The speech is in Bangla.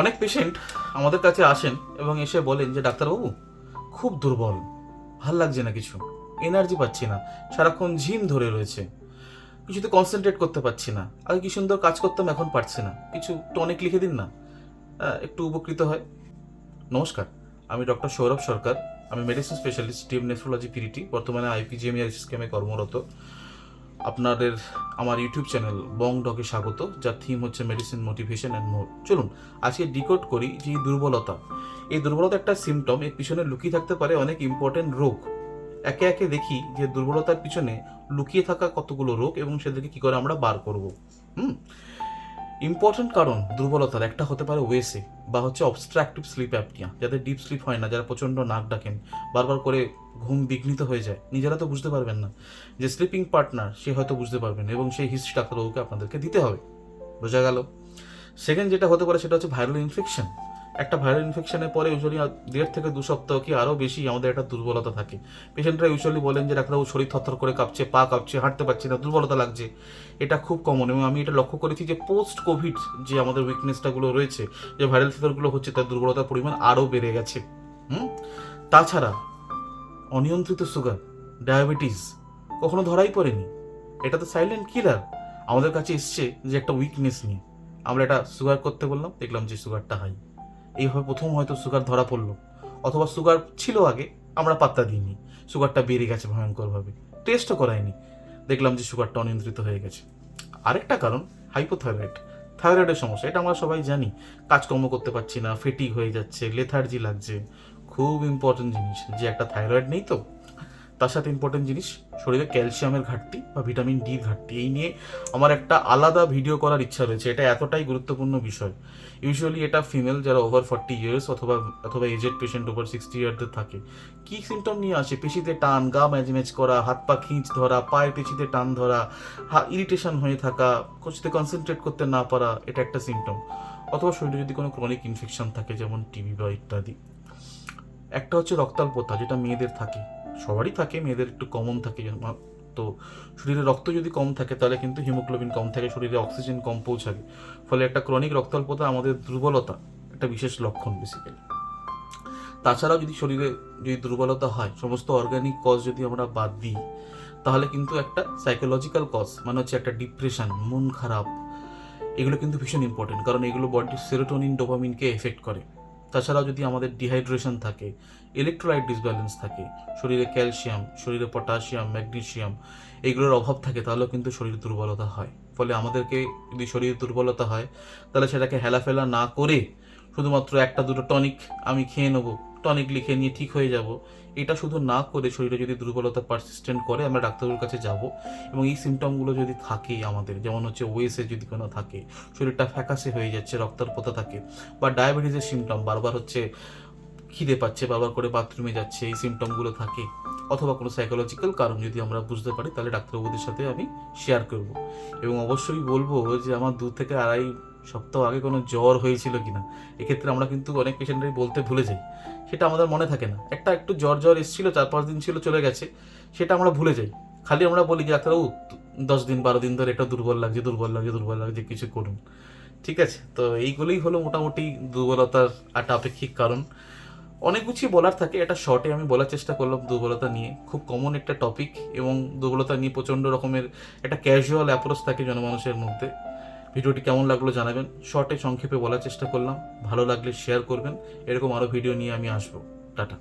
অনেক পেশেন্ট আমাদের কাছে আসেন এবং এসে বলেন যে, ডাক্তারবাবু, খুব দুর্বল, ভালো লাগছে না কিছু এনার্জি পাচ্ছি না, সারাক্ষণ ঝিম ধরে রয়েছে, কিছুতে কনসেন্ট্রেট করতে পারছি না, আগে কি সুন্দর কাজ করতাম, এখন পারছি না, কিছু টনিক লিখে দিন না একটু উপকৃত হয়। নমস্কার, আমি ডক্টর সৌরভ সরকার, আমি মেডিসিন স্পেশালিস্ট টিম নেফ্রোলজি পিরিটি বর্তমানে আইপিজিএমইআর স্ক্যামে কর্মরত। আপনাদের আমার ইউটিউব চ্যানেল বং ডকে স্বাগত, যার থিম হচ্ছে মেডিসিন মোটিভেশন অ্যান্ড মোর চলুন, আজকে ডিকোড করি যে দুর্বলতা। এই দুর্বলতা একটা সিমটম এর পিছনে লুকিয়ে থাকতে পারে অনেক ইম্পর্টেন্ট রোগ। একে একে দেখি যে দুর্বলতার পিছনে লুকিয়ে থাকা কতগুলো রোগ এবং সেদেরকে কি করে আমরা বার করব। হুম? ইম্পর্টেন্ট কারণ দুর্বলতার, একটা হতে পারে ওয়েসে বা হচ্ছে অবস্ট্রাকটিভ স্লিপ অ্যাপনিয়া যাদের ডিপ স্লিপ হয় না, যারা প্রচণ্ড নাক ডাকেন, বারবার করে ঘুম বিঘ্নিত হয়ে যায়, নিজেরা তো বুঝতে পারবেন না যে স্লিপিং পার্টনার সে হয়তো বুঝতে পারবেন এবং সেই হিস্ট্রি ডাক্তারবাবুকে আপনাদেরকে দিতে হবে। বোঝা গেল। সেকেন্ড যেটা হতে পারে সেটা হচ্ছে ভাইরাল ইনফেকশন একটা ভাইরাল ইনফেকশনের পরে ইউজুয়ালি দেড় থেকে দু সপ্তাহ কি আরও বেশি আমাদের একটা দুর্বলতা থাকে। পেশেন্টরা ইউজুয়ালি বলেন যে, ডাক্তারবাবু, শরীর থরথর করে কাঁপছে, পা কাঁপছে, হাঁটতে পারছি না, দুর্বলতা লাগছে। এটা খুব কমন এবং আমি এটা লক্ষ্য করেছি যে পোস্ট কোভিড যে আমাদের উইকনেসটাগুলো রয়েছে, যে ভাইরাল ফিভারগুলো হচ্ছে, তার দুর্বলতার পরিমাণ আরও বেড়ে গেছে। হুম? তাছাড়া অনিয়ন্ত্রিত সুগার ডায়াবেটিস কখনো ধরাই পড়েনি। এটা তো সাইলেন্ট কিলার আমাদের কাছে এসছে যে একটা উইকনেস নিয়ে। আমরা এটা সুগার করতে বললাম, দেখলাম যে সুগারটা হাই এইভাবে প্রথম হয়তো সুগার ধরা পড়ল। অথবা সুগার ছিল আগে, আমরা পাত্তা দিইনি। সুগারটা বেড়ে গেছে ভয়ঙ্করভাবে। টেস্টও করায়নি। দেখলাম যে সুগারটা অনিয়ন্ত্রিত হয়ে গেছে। আরেকটা কারণ হাইপোথাইরয়েড থাইরয়েডের সমস্যা, এটা আমরা সবাই জানি। কাজকর্ম করতে পারছি না ফেটিক হয়ে যাচ্ছে লেথার্জি লাগছে। খুব ইম্পর্টেন্ট জিনিস যে একটা থাইরয়েড নেই তো। তার সাথে ইম্পর্টেন্ট জিনিস, শরীরে ক্যালসিয়ামের ঘাটতি বা ভিটামিন ডি ঘাটতি। এই নিয়ে আমার একটা আলাদা ভিডিও করার ইচ্ছা রয়েছে। এটা এতটাই গুরুত্বপূর্ণ বিষয়। ইউজুয়ালি এটা ফিমেল যারা ওভার ফর্টি ইয়ার্স অথবা অথবা এজেড পেশেন্ট ওভার সিক্সটি ইয়ারদের থাকে। কী সিমটম নিয়ে আসে? পেশিতে টান, গা ম্যাজ ম্যাজ করা, হাত পা খিঁচ ধরা, পায়ের পেশিতে টান ধরা, হা ইরিটেশন হয়ে থাকা কিছুতে কনসেন্ট্রেট করতে না পারা, এটা একটা সিমটম অথবা শরীরে যদি কোনো ক্রনিক ইনফেকশন থাকে, যেমন টিবি বা ইত্যাদি। একটা হচ্ছে রক্তাল্পতা, যেটা মেয়েদের থাকে। সবারই থাকে, মেয়েদের একটু কমন থাকে তো শরীরে রক্ত যদি কম থাকে, তাহলে কিন্তু হিমোগ্লোবিন কম থাকে, শরীরে অক্সিজেন কম পৌঁছাবে। ফলে একটা ক্রনিক রক্তাল্পতা আমাদের দুর্বলতা, একটা বিশেষ লক্ষণ বেসিক্যালি তাছাড়াও যদি শরীরে যদি দুর্বলতা হয়, সমস্ত অর্গানিক কজ যদি আমরা বাদ দিই, তাহলে কিন্তু একটা সাইকোলজিক্যাল কজ মানে হচ্ছে একটা ডিপ্রেশন মন খারাপ, এগুলো কিন্তু ভীষণ ইম্পর্টেন্ট কারণ এগুলো বডির সেরোটোনিন ডোপামিনকে এফেক্ট করে। তাছাড়াও যদি আমাদের ডিহাইড্রেশন থাকে ইলেকট্রোলাইট ডিসব্যালেন্স থাকে, শরীরে ক্যালসিয়াম শরীরে পটাশিয়াম ম্যাগনেশিয়াম এগুলোর অভাব থাকে, তাহলেও কিন্তু শরীর দুর্বলতা হয়। ফলে আমাদেরকে যদি শরীর দুর্বলতা হয়, তাহলে সেটাকে হেলাফেলা না করে শুধুমাত্র একটা দুটো টনিক আমি খেয়ে নেব। টনিক লিখে নিয়ে ঠিক হয়ে যাব। এটা শুধু না করে শরীরে যদি দুর্বলতা পারসিস্টেন্ট করে, আমরা ডাক্তারের কাছে যাব এবং এই সিমটমগুলো যদি থাকে আমাদের, যেমন হচ্ছে ওয়েসে যদি কোনো থাকে, শরীরটা ফ্যাকাসে হয়ে যাচ্ছে রক্তাল্পতা থাকে বা ডায়াবেটিসের সিমটম বারবার হচ্ছে খিদে পাচ্ছে, বারবার করে বাথরুমে যাচ্ছে, এই সিমটমগুলো থাকে অথবা কোনো সাইকোলজিক্যাল কারণ যদি আমরা বুঝতে পারি, তাহলে ডাক্তারবাবুদের সাথে আমি শেয়ার করব। এবং অবশ্যই বলব যে আমার দু থেকে আড়াই সপ্তাহ আগে কোনো জ্বর হয়েছিল কি না এক্ষেত্রে আমরা কিন্তু অনেক পেশেন্টরাই বলতে ভুলে যাই। সেটা আমাদের মনে থাকে না। একটা একটু জ্বর জ্বর এসেছিল, চার পাঁচ দিন ছিল, চলে গেছে, সেটা আমরা ভুলে যাই। খালি আমরা বলি যে, ডাক্তারবাবু, দশ দিন, বারো দিন ধরে এটা দুর্বল লাগছে দুর্বল লাগছে দুর্বল লাগছে, কিছু করুন। ঠিক আছে? তো এইগুলোই হলো মোটামুটি দুর্বলতার একটা আপেক্ষিক কারণ। অনেক কিছুই বলার থাকে, এটা শর্টে আমি বলার চেষ্টা করলাম দুর্বলতা নিয়ে। খুব কমন একটা টপিক এবং দুর্বলতা নিয়ে প্রচণ্ড রকমের একটা ক্যাজুয়াল অ্যাপ্রোচ থাকে জনমানুষের মধ্যে। ভিডিওটি কেমন লাগল জানাবেন। শর্টে সংক্ষেপে বলার চেষ্টা করলাম। ভালো লাগলে শেয়ার করবেন। এরকম আরও ভিডিও নিয়ে আমি আসব। টাটা।